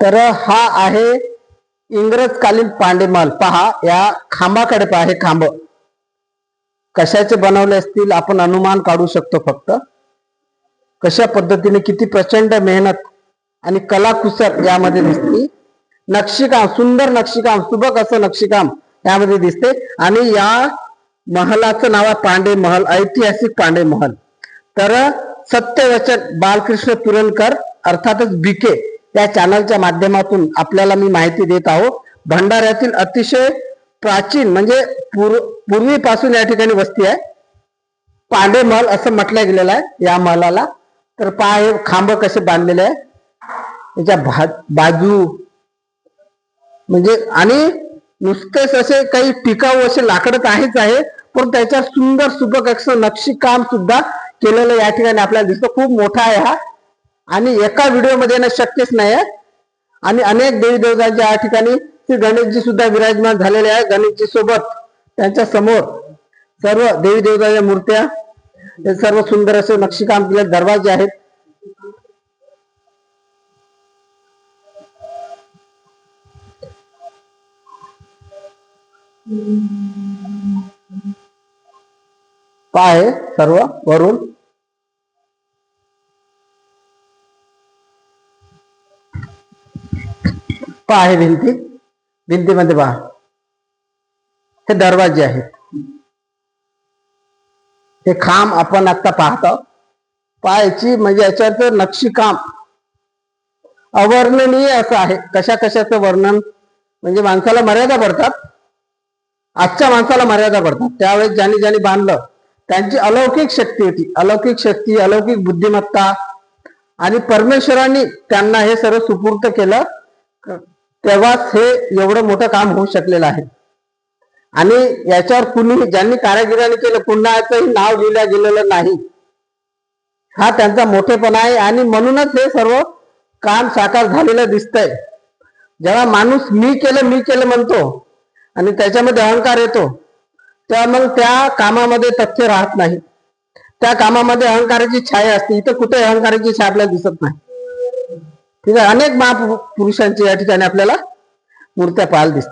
तर हा आहे इंग्रजकालीन पांडेमल. पहा या खांबाकडे पहा हे खांब. कशाचे बनवले असतील आपण अनुमान काढू शकतो फक्त. कशा पद्धतीने किती प्रचंड मेहनत आणि कलाकुसर यामध्ये दिसते. नक्षीकाम सुंदर नक्षीकाम सुबक असं नक्षीकाम यामध्ये दिसते. आणि या महलाचं नाव आहे पांडे महल ऐतिहासिक पांडे महल तर सत्यवचन बालकृष्ण पुरणकर अर्थातच बीके या चॅनलच्या माध्यमातून आपल्याला मी माहिती देत आहोत. भंडाऱ्यातील अतिशय प्राचीन म्हणजे पूर्व पूर्वीपासून या ठिकाणी वस्ती आहे. पांडे महल असं म्हटलं गेलेलं आहे या महलाला. तर पहा हे खांब कसे बांधलेले आहे. त्याच्या भा बाजू. म्हणजे आणि नुसतेच असे काही टिकाऊ असे लाकडं तर आहेच आहे पण त्याच्या सुंदर सुबक असं नक्षीकाम सुद्धा केलेलं या ठिकाणी आपल्याला दिसतं. खूप मोठा आहे हा. आणि एका व्हिडिओमध्ये येणं शक्यच नाही आहे. आणि अनेक देवी देवतांच्या या ठिकाणी श्री गणेशजी सुद्धा विराजमान झालेले आहे गणेशजी सोबत त्यांच्यासमोर सर्व देवी देवतांच्या मूर्त्या हे सर्व सुंदर असे नक्षीकाम केले दरवाजे आहेत. पाय सर्व वरून. पहा आहे भिंती. भिंतीमध्ये पहा. हे दरवाजे आहेत. हे खांब आपण आता पाहतो. पाहायची म्हणजे याच्यात नक्षीकाम अवर्णनीय असं आहे. कशा कशाचं वर्णन? म्हणजे माणसाला मर्यादा पडतात. आजच्या माणसाला मर्यादा पडतात. त्यावेळेस ज्यांनी ज्यांनी बांधलं त्यांची अलौकिक शक्ती होती. अलौकिक शक्ती अलौकिक बुद्धिमत्ता. आणि परमेश्वरांनी त्यांना हे सर्व सुपूर्त केलं. तेव्हाच हे एवढं मोठं काम होऊ शकलेलं आहे. आणि याच्यावर कुणी ज्यांनी कारागिरांनी केलं कुणाचंही नाव लिहिलं गेलेलं नाही. हा त्यांचा मोठेपणा आहे आणि म्हणूनच हे सर्व काम साकार झालेलं दिसतंय. जेव्हा माणूस मी केलं मी केलं म्हणतो आणि त्याच्यामध्ये अहंकार येतो तेव्हा मग त्या कामामध्ये तथ्य राहत नाही. त्या कामामध्ये अहंकाराची छाया असते. इथं कुठे अहंकाराची छाया आपल्याला दिसत नाही. तिथे अनेक महापुरुषांची या ठिकाणी आपल्याला मूर्त्या पाहायला दिसतात